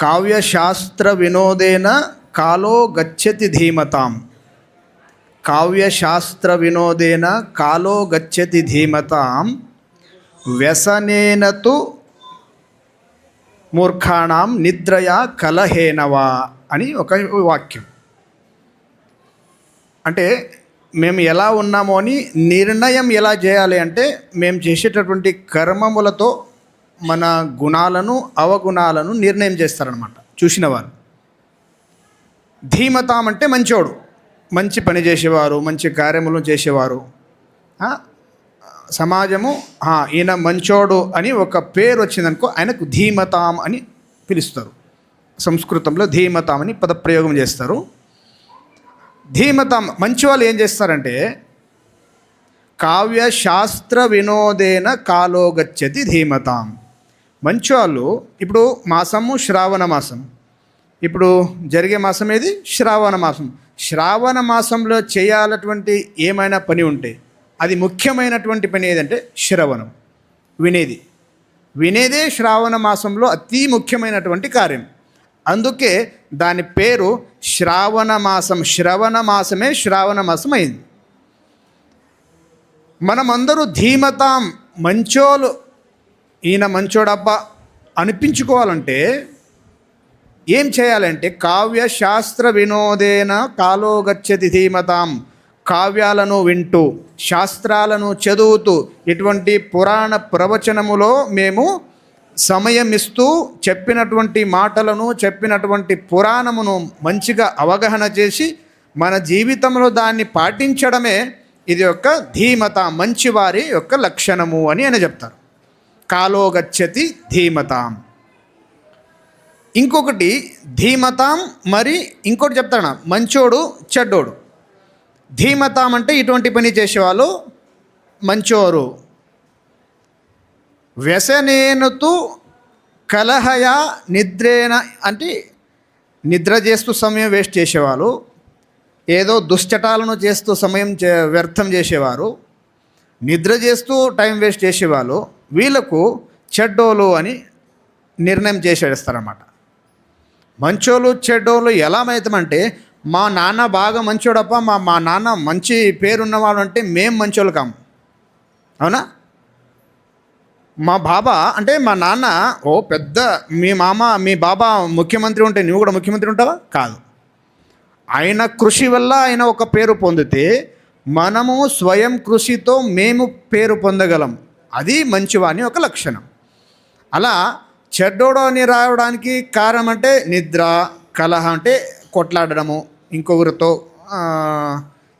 కావ్యశాస్త్ర వినోదేన కాలో గచ్చతి ధీమతాం. కావ్యశాస్త్ర వినోదేన కాలో గచ్చతి ధీమతాం. వ్యసనేనతు మూర్ఖాణం నిద్రయా కలహేనవా అని ఒక వాక్యం. అంటే మేము ఎలా ఉన్నామో అని నిర్ణయం ఎలా చేయాలి అంటే మేము చేసేటటువంటి కర్మములతో మన గుణాలను అవగుణాలను నిర్ణయం చేస్తారనమాట చూసిన వారు ధీమతాం అంటే మంచోడు. మంచి పని చేసేవారు మంచి కార్యములు చేసేవారు. సమాజము ఈయన మంచోడు అని ఒక పేరు వచ్చిందనుకో ఆయనకు ధీమతాం అని పిలుస్తారు. సంస్కృతంలో ధీమతాం అని పదప్రయోగం చేస్తారు. ధీమతాం మంచి వాళ్ళు ఏం చేస్తారంటే కావ్య శాస్త్ర వినోదేన కాలోగచ్చతి ధీమతాం. మంచి వాళ్ళు ఇప్పుడు మాసము శ్రావణ మాసం. ఇప్పుడు జరిగే మాసం ఏది? శ్రావణ మాసం. శ్రావణ మాసంలో చేయాలటువంటి ఏమైనా పని ఉంటే అది ముఖ్యమైనటువంటి పని ఏదంటే శ్రవణం. వినేది. వినేదే శ్రావణ మాసంలో అతి ముఖ్యమైనటువంటి కార్యం. అందుకే దాని పేరు శ్రావణ మాసం. శ్రవణ మాసమే శ్రావణ మాసం అయింది. మనమందరూ ధీమతాం మంచోలు ఈయన మంచోడబ్బా అనిపించుకోవాలంటే ఏం చేయాలంటే కావ్య శాస్త్ర వినోదేన కాలో గచ్చతి ధీమతాం కావ్యాలను వింటూ శాస్త్రాలను చదువుతూ ఇటువంటి పురాణ ప్రవచనములో మేము సమయం ఇస్తూ చెప్పినటువంటి మాటలను చెప్పినటువంటి పురాణమును మంచిగా అవగాహన చేసి మన జీవితంలో దాన్ని పాటించడమే ఇది యొక్క ధీమత మంచివారి యొక్క లక్షణము అని ఆయన చెప్తారు. కాలో గచ్చతి ధీమతాం. ఇంకొకటి ధీమతాం మరి ఇంకోటి చెప్తాను? మంచోడు చెడ్డోడు. ధీమతాం అంటే ఇటువంటి పని చేసేవాళ్ళు మంచోరు. వ్యసనేనుతూ కలహయ నిద్రేన అంటే నిద్ర చేస్తూ సమయం వేస్ట్ చేసేవాళ్ళు. ఏదో దుశ్చటాలను చేస్తూ సమయం చే వ్యర్థం చేసేవారు. నిద్ర చేస్తూ టైం వేస్ట్ చేసేవాళ్ళు. వీళ్ళకు చెడ్డోలు అని నిర్ణయం చేసేస్తారన్నమాట మంచోళ్ళు చెడ్డోళ్ళు ఎలా అవుతామంటే మా నాన్న బాగా మంచోడప్ప మా మా నాన్న మంచి పేరున్నవాడు అంటే మేం మంచోళ్ళు కాము అవునా? మా బాబా అంటే మా నాన్న ఓ పెద్ద మీ మామ మీ బాబా ముఖ్యమంత్రి ఉంటే నువ్వు కూడా ముఖ్యమంత్రి ఉంటావా? కాదు. ఆయన కృషి వల్ల ఆయన ఒక పేరు పొందితే మనము స్వయం కృషితో మేము పేరు పొందగలం. అది మంచివాని ఒక లక్షణం. అలా చెడ్డోడు అని రావడానికి కారణం అంటే నిద్ర కలహ అంటే కొట్లాడడము ఇంకొకరితో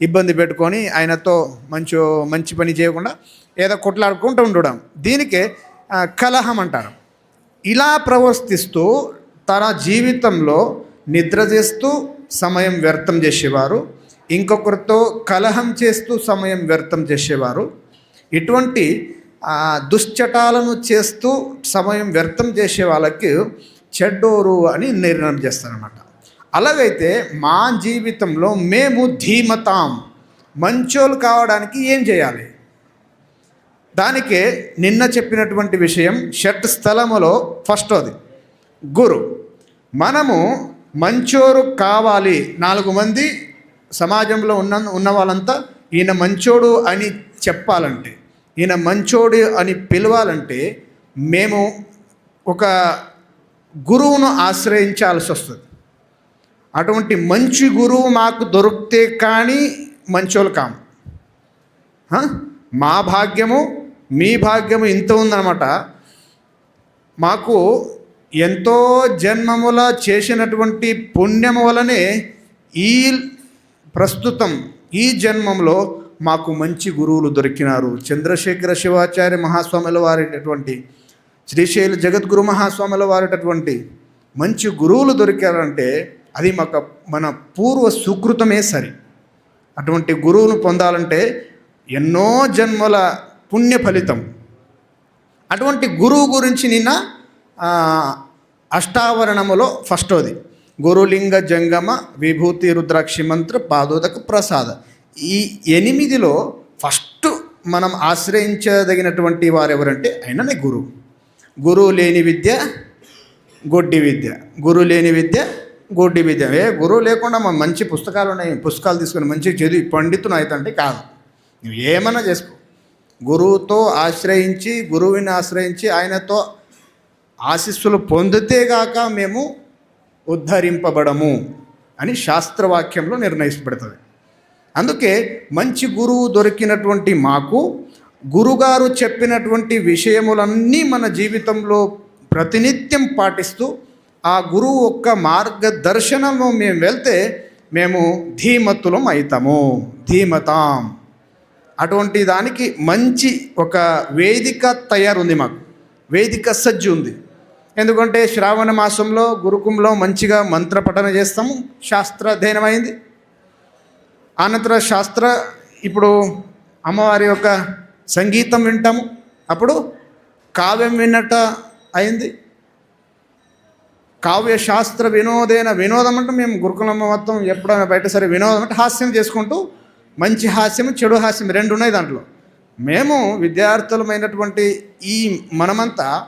ఇబ్బంది పెట్టుకొని ఆయనతో మంచి మంచి పని చేయకుండా ఏదో కొట్లాడుకుంటూ ఉండడం. దీనికే కలహం అంటారు. ఇలా ప్రవర్తిస్తూ తన జీవితంలో నిద్ర చేస్తూ సమయం వ్యర్థం చేసేవారు ఇంకొకరితో కలహం చేస్తూ సమయం వ్యర్థం చేసేవారు. ఇటువంటి దుశ్చటాలను చేస్తూ సమయం వ్యర్థం చేసే వాళ్ళకి చెడ్డోరు అని నిర్ణయం చేస్తారనమాట అలాగైతే మా జీవితంలో మేము ధీమతాం. మంచోలు కావడానికి ఏం చేయాలి? దానికే నిన్న చెప్పినటువంటి విషయం షట్ స్థలములో ఫస్ట్ అది గురు మనము మంచోరు కావాలి. నాలుగు మంది సమాజంలో ఉన్న ఉన్న వాళ్ళంతా ఈయన మంచోడు అని చెప్పాలంటే ఈయన మంచోడు అని పిలవాలంటే మేము ఒక గురువును ఆశ్రయించాల్సి వస్తుంది. అటువంటి మంచి గురువు మాకు దొరికితే కానీ మంచోళ్ళు కాము. మా భాగ్యము మీ భాగ్యము ఇంత ఉందన్నమాట. మాకు ఎంతో జన్మముల చేసినటువంటి పుణ్యము వలనే ఈ ప్రస్తుతం ఈ జన్మంలో మాకు మంచి గురువులు దొరికినారు. చంద్రశేఖర శివాచార్య మహాస్వాముల వారిటటువంటి శ్రీశైల జగద్గురు మహాస్వాముల వారిటటువంటి మంచి గురువులు దొరికారంటే అది మాకు మన పూర్వ సుకృతమే సరి. అటువంటి గురువును పొందాలంటే ఎన్నో జన్మల పుణ్య ఫలితం. అటువంటి గురువు గురించి నిన్న ఆ, అష్టావరణములో ఫస్టోది. గురులింగ జంగమ విభూతి రుద్రాక్షి మంత్ర పాదోదక ప్రసాద. ఈ ఎనిమిదిలో ఫస్ట్ మనం ఆశ్రయించదగినటువంటి వారు ఎవరంటే ఆయననే గురువు. గురువు లేని విద్య గొడ్డి విద్య. గురువు లేని విద్య గొడ్డి విద్య. ఏ గురువు లేకుండా మా మంచి పుస్తకాలు ఉన్నాయి పుస్తకాలు తీసుకొని మంచిగా చదివి పండితులు అవుతుంటే కాదు. నువ్వు ఏమన్నా చేసుకో. గురువుతో ఆశ్రయించి గురువుని ఆశ్రయించి ఆయనతో ఆశీస్సులు పొందితేగాక మేము ఉద్ధరింపబడము అని శాస్త్రవాక్యంలో నిర్ణయించబడుతుంది. అందుకే మంచి గురువు దొరికినటువంటి మాకు గురుగారు చెప్పినటువంటి విషయములన్నీ మన జీవితంలో ప్రతినిత్యం పాటిస్తూ ఆ గురువు యొక్క మార్గదర్శనము మేము వెళ్తే మేము ధీమతులం అవుతాము ధీమతాం. అటువంటి దానికి మంచి ఒక వేదిక తయారుంది మాకు వేదిక సజ్జు ఉంది. ఎందుకంటే శ్రావణ మాసంలో గురుకుంలో మంచిగా మంత్ర పఠన చేస్తాము శాస్త్రాధ్యయనం అయింది అనంతర శాస్త్ర ఇప్పుడు అమ్మవారి యొక్క సంగీతం వింటాము. అప్పుడు కావ్యం విన్నట్ట అయింది. కావ్య శాస్త్ర వినోదేన వినోదం అంటే మేము గురుకులం మొత్తం ఎప్పుడైనా బయట సరే వినోదం అంటే హాస్యం చేసుకుంటూ మంచి హాస్యం చెడు హాస్యం రెండు ఉన్నాయి దాంట్లో. మేము విద్యార్థులమైనటువంటి ఈ మనమంతా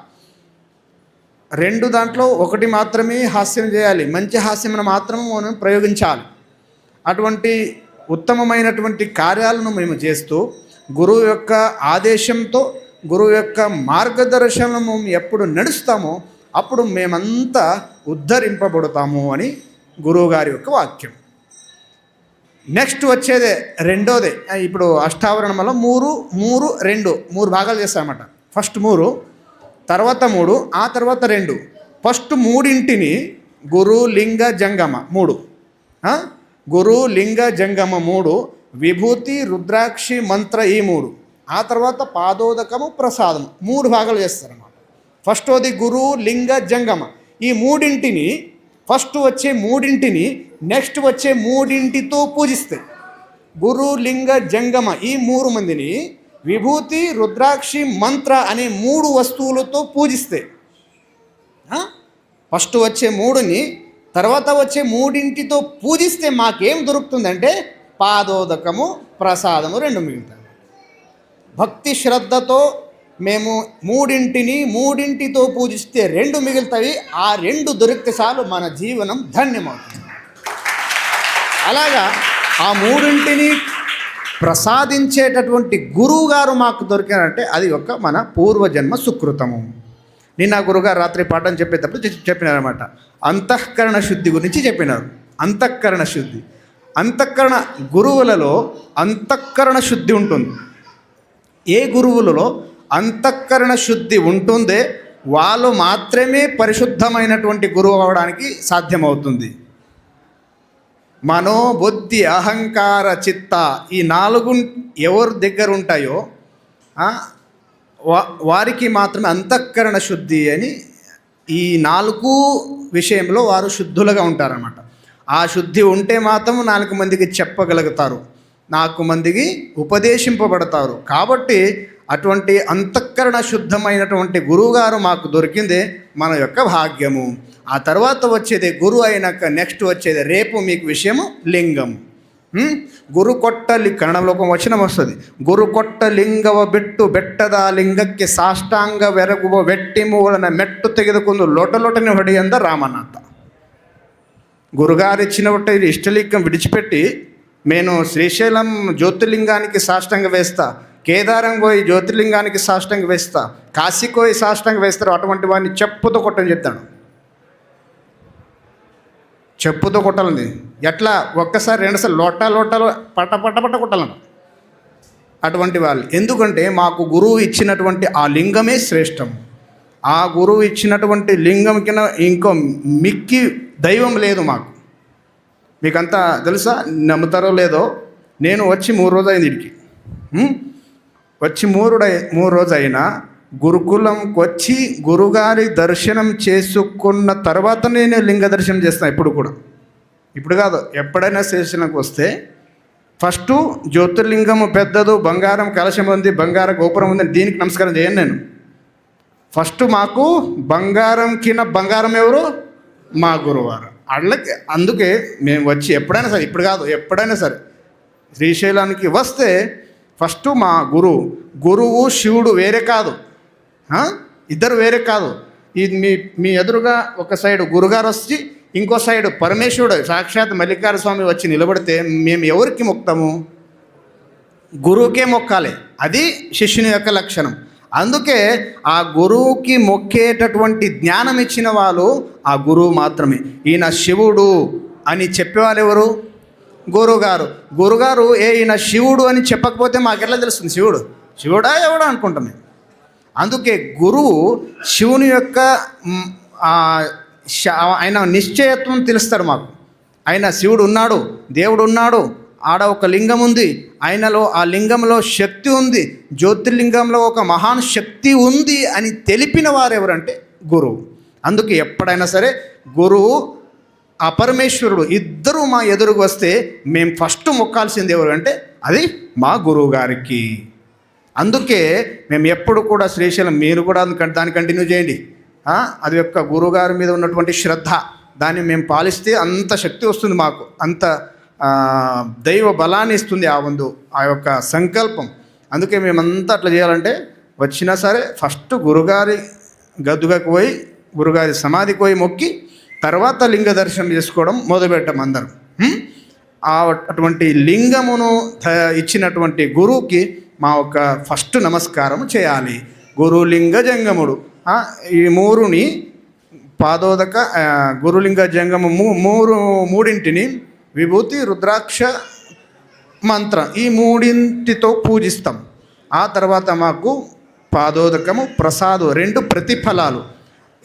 రెండు దాంట్లో ఒకటి మాత్రమే హాస్యం చేయాలి. మంచి హాస్యం మాత్రమే మనం ప్రయోగించాలి. అటువంటి ఉత్తమమైనటువంటి కార్యాలను మేము చేస్తూ గురువు యొక్క ఆదేశంతో గురువు యొక్క మార్గదర్శనము ఎప్పుడు నడుస్తామో అప్పుడు మేమంతా ఉద్ధరింపబడతాము అని గురువుగారి యొక్క వాక్యం. నెక్స్ట్ వచ్చేదే రెండోదే. ఇప్పుడు అష్టావరణంలో మూడు మూడు రెండు మూడు భాగాలు చేస్తామన్నమాట ఫస్ట్ మూడు తర్వాత మూడు ఆ తర్వాత రెండు. ఫస్ట్ మూడింటిని గురు లింగ జంగమ మూడు. గురు లింగ జంగమ మూడు విభూతి రుద్రాక్షి మంత్ర ఈ మూడు. ఆ తర్వాత పాదోదకము ప్రసాదము. మూడు భాగాలు చేస్తారన్నమాట. ఫస్టోది గురు లింగ జంగమ. ఈ మూడింటిని ఫస్ట్ వచ్చే మూడింటిని నెక్స్ట్ వచ్చే మూడింటితో పూజిస్తాయి గురు లింగ జంగమ ఈ మూడు మందిని విభూతి రుద్రాక్షి మంత్ర అనే మూడు వస్తువులతో పూజిస్తాయి ఫస్ట్ వచ్చే మూడుని తర్వాత వచ్చే మూడింటితో పూజిస్తే మాకేం దొరుకుతుందంటే పాదోదకము ప్రసాదము రెండు మిగులుతాయి. భక్తి శ్రద్ధతో మేము మూడింటిని మూడింటితో పూజిస్తే రెండు మిగులుతాయి. ఆ రెండు దొరికితే చాలు మన జీవనం ధన్యమవుతుంది. అలాగా ఆ మూడింటిని ప్రసాదించేటటువంటి గురువుగారు మాకు దొరికారంటే అది ఒక మన పూర్వజన్మ సుకృతము. నిన్న గురుగారు రాత్రి పాఠం చెప్పేటప్పుడు చెప్పినారనమాట అంతఃకరణ శుద్ధి గురించి చెప్పినారు. అంతఃకరణ శుద్ధి. అంతఃకరణ గురువులలో అంతఃకరణ శుద్ధి ఉంటుంది. ఏ గురువులలో అంతఃకరణ శుద్ధి ఉంటుందే వాళ్ళు మాత్రమే పరిశుద్ధమైనటువంటి గురువు అవడానికి సాధ్యమవుతుంది. మనోబుద్ధి అహంకార చిత్త ఈ నాలుగు ఎవరి దగ్గర ఉంటాయో వా- వారికి మాత్రమే అంతఃకరణ శుద్ధి అని ఈ నాలుగు విషయంలో వారు శుద్ధులుగా ఉంటారన్నమాట. ఆ శుద్ధి ఉంటే మాత్రం నాలుగు మందికి చెప్పగలుగుతారు. నాలుగు మందికి ఉపదేశింపబడతారు. కాబట్టి అటువంటి అంతఃకరణ శుద్ధమైనటువంటి గురువుగారు మాకు దొరికిందే మన యొక్క భాగ్యము. ఆ తర్వాత వచ్చేది గురువు అయినాక నెక్స్ట్ వచ్చేది రేపు మీకు విషయము లింగం ಗುರುಕೊಟ್ಟಲಿ ಕನ್ನಡ ಲೋಕ ವಚನ బెట్టు బెట్టద లింగక్కి సాష్టాంగ వెరగువ వెట్టి మూలన మెట్టు తెగదుకుందు లోట లోటని హడి అంద రామనాథ. గురుగారు గురుగారిచ్చిన ఒకటి ఇష్టలింగం విడిచిపెట్టి నేను శ్రీశైలం జ్యోతిర్లింగానికి సాష్టంగ వేస్తా కేదారం పోయి జ్యోతిర్లింగానికి సాష్టంగా వేస్తా కాశీకోయి పోయి సాష్టంగా వేస్తారు అటువంటి వాడిని చెప్పుతో కొట్టని చెప్తాను చెప్పుతో కొట్టాలండి. ఎట్లా ఒక్కసారి రెండుసార్లు లోటా లోటాలు పట్ట పట్ట పట్ట కొట్టాలంట అటువంటి వాళ్ళు. ఎందుకంటే మాకు గురువు ఇచ్చినటువంటి ఆ లింగమే శ్రేష్టం. ఆ గురువు ఇచ్చినటువంటి లింగం కింద ఇంకో మిక్కి దైవం లేదు మాకు. మీకంతా తెలుసా? నమ్ముతారో లేదో? నేను వచ్చి మూడు రోజు అయింది ఇడికి వచ్చి మూడు మూడు రోజు అయినా గురుకులంకొచ్చి గురుగారి దర్శనం చేసుకున్న తర్వాత నేను లింగ దర్శనం చేస్తాను ఇప్పుడు కూడా. ఇప్పుడు కాదు ఎప్పుడైనా శ్రీశైలంకి వస్తే ఫస్ట్ జ్యోతిర్లింగము పెద్దదు బంగారం కలశం ఉంది బంగార గోపురం ఉంది దీనికి నమస్కారం చేయను నేను. ఫస్ట్ మాకు బంగారం కింద బంగారం ఎవరు? మా గురువారు. అళ్ళకి అందుకే మేము వచ్చి ఎప్పుడైనా సరే ఇప్పుడు కాదు ఎప్పుడైనా సరే శ్రీశైలానికి వస్తే ఫస్ట్ మా గురువు గురువు శివుడు వేరే కాదు. ఇద్దరు వేరే కాదు. ఇది మీ మీ ఎదురుగా ఒక సైడ్ గురుగారు వచ్చి ఇంకో సైడ్ పరమేశ్వరుడు సాక్షాత్ మల్లికార్జున స్వామి వచ్చి నిలబడితే మేము ఎవరికి మొక్తాము? గురువుకే మొక్కాలి. అది శిష్యుని యొక్క లక్షణం. అందుకే ఆ గురువుకి మొక్కేటటువంటి జ్ఞానం ఇచ్చిన వాళ్ళు ఆ గురువు మాత్రమే. ఈయన శివుడు అని చెప్పేవాళ్ళు ఎవరు? గురువుగారు గురుగారు ఏ ఈయన శివుడు అని చెప్పకపోతే మాకెట్లా తెలుస్తుంది? శివుడు. శివుడా ఎవడా అనుకుంటాం మేము. అందుకే గురువు శివుని యొక్క ఆయన నిశ్చయత్వం తెలుస్తాడు మాకు. ఆయన శివుడు ఉన్నాడు దేవుడు ఉన్నాడు ఆడ ఒక లింగం ఉంది ఆయనలో ఆ లింగంలో శక్తి ఉంది జ్యోతిర్లింగంలో ఒక మహాన్ శక్తి ఉంది అని తెలిపిన వారు ఎవరంటే గురువు. అందుకే ఎప్పుడైనా సరే గురువు ఆ పరమేశ్వరుడు ఇద్దరు మా ఎదురుకు వస్తే మేము ఫస్ట్ మొక్కాల్సింది ఎవరు అంటే అది మా గురువు గారికి. అందుకే మేము ఎప్పుడు కూడా శ్రీశైలం మీరు కూడా దాన్ని కంటిన్యూ చేయండి. అది యొక్క గురువుగారి మీద ఉన్నటువంటి శ్రద్ధ దాన్ని మేము పాలిస్తే అంత శక్తి వస్తుంది మాకు అంత దైవ బలాన్ని ఇస్తుంది ఆ వందు ఆ యొక్క సంకల్పం. అందుకే మేమంతా అట్లా చేయాలంటే వచ్చినా సరే ఫస్ట్ గురుగారి గదుగకు పోయి గురుగారి సమాధికి పోయి మొక్కి తర్వాత లింగ దర్శనం చేసుకోవడం మొదలుపెట్టాం అందరం. ఆ అటువంటి లింగమును ఇచ్చినటువంటి గురువుకి మా ఒక ఫస్ట్ నమస్కారం చేయాలి. గురులింగ జంగముడు. ఈ మూరుని పాదోదక గురులింగ జంగము మూరు మూడింటిని విభూతి రుద్రాక్ష మంత్రం ఈ మూడింటితో పూజిస్తాం. ఆ తర్వాత మాకు పాదోదకము ప్రసాదం రెండు ప్రతిఫలాలు.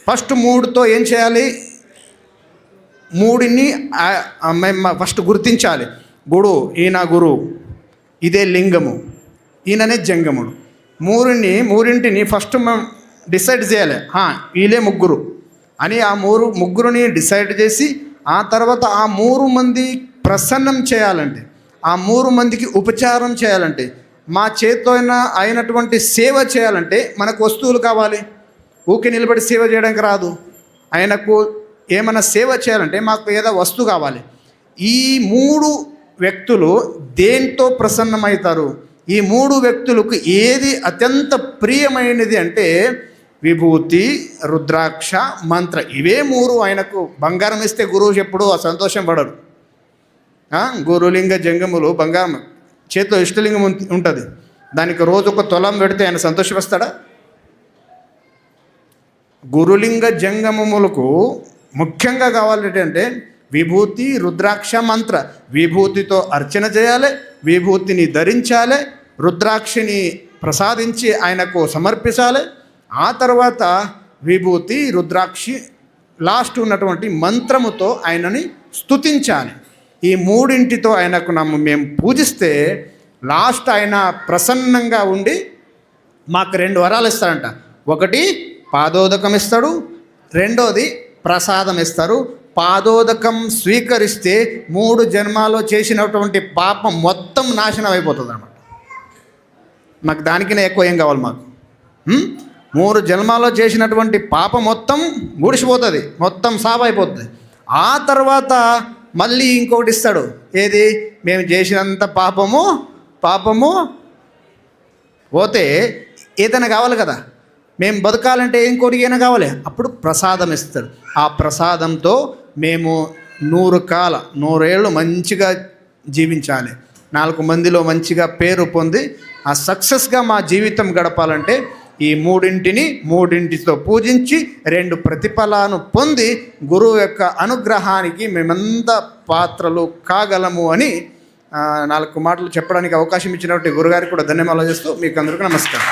ఫస్ట్ మూడుతో ఏం చేయాలి? మూడిని మేము ఫస్ట్ గుర్తించాలి. గుడు ఈయన గురు ఇదే లింగము. ఈయననే జంగముడు. మూరిని మూరింటిని ఫస్ట్ మనం డిసైడ్ చేయాలి. వీళ్ళే ముగ్గురు. అని ఆ మూరు ముగ్గురుని డిసైడ్ చేసి ఆ తర్వాత ఆ మూడు మంది ప్రసన్నం చేయాలంటే ఆ మూడు మందికి ఉపచారం చేయాలంటే మా చేతితో అయినటువంటి సేవ చేయాలంటే మనకు వస్తువులు కావాలి. ఊకే నిలబడి సేవ చేయడానికి రాదు. ఆయనకు ఏమైనా సేవ చేయాలంటే మాకు ఏదో వస్తువు కావాలి. ఈ మూడు వ్యక్తులు దేంతో ప్రసన్నమవుతారు? ఈ మూడు వ్యక్తులకు ఏది అత్యంత ప్రియమైనది అంటే విభూతి రుద్రాక్ష మంత్ర. ఇవే మూడు ఆయనకు బంగారం ఇస్తే గురువు ఎప్పుడూ ఆ సంతోషం పడరు గురులింగ జంగములు బంగారం చేతిలో ఇష్టలింగం ఉంటుంది. దానికి రోజు ఒక తొలం పెడితే ఆయన సంతోషపస్తాడా గురులింగ జంగమములకు ముఖ్యంగా కావాలంటే విభూతి రుద్రాక్ష మంత్ర. విభూతితో అర్చన చేయాలి విభూతిని ధరించాలి రుద్రాక్షిని ప్రసాదించి ఆయనకు సమర్పించాలి. ఆ తర్వాత విభూతి రుద్రాక్షి లాస్ట్ ఉన్నటువంటి మంత్రముతో ఆయనని స్థుతించాలి ఈ మూడింటితో ఆయనకు నమ్ము మేము పూజిస్తే లాస్ట్ ఆయన ప్రసన్నంగా ఉండి మాకు రెండు వరాలు ఇస్తారంట ఒకటి పాదోదకం ఇస్తాడు రెండోది ప్రసాదం ఇస్తారు. పాదోదకం స్వీకరిస్తే మూడు జన్మాలో చేసినటువంటి పాపం మొత్తం నాశనం అయిపోతుంది అనమాట మాకు దానికినే ఎక్కువ ఏం కావాలి మాకు? మూడు జన్మాలో చేసినటువంటి పాపం మొత్తం ఊడిసిపోతుంది మొత్తం సాఫ్ అయిపోతుంది ఆ తర్వాత మళ్ళీ ఇంకొకటి ఇస్తాడు. ఏది? మేము చేసినంత పాపము పాపము పోతే ఏదైనా కావాలి కదా? మేము బతకాలంటే ఏం కోరికైనా కావాలి. అప్పుడు ప్రసాదం ఇస్తాడు. ఆ ప్రసాదంతో మేము నూరు కాల నూరేళ్ళు మంచిగా జీవించాలి. నాలుగు మందిలో మంచిగా పేరు పొంది ఆ సక్సెస్గా మా జీవితం గడపాలంటే ఈ మూడింటిని మూడింటితో పూజించి రెండు ప్రతిఫలాను పొంది గురువు యొక్క అనుగ్రహానికి మేమంత పాత్రలు కాగలము అని నాలుగు మాటలు చెప్పడానికి అవకాశం ఇచ్చినటువంటి గురుగారికి కూడా ధన్యవాదాలు చేస్తూ మీకు అందరికీ నమస్కారం.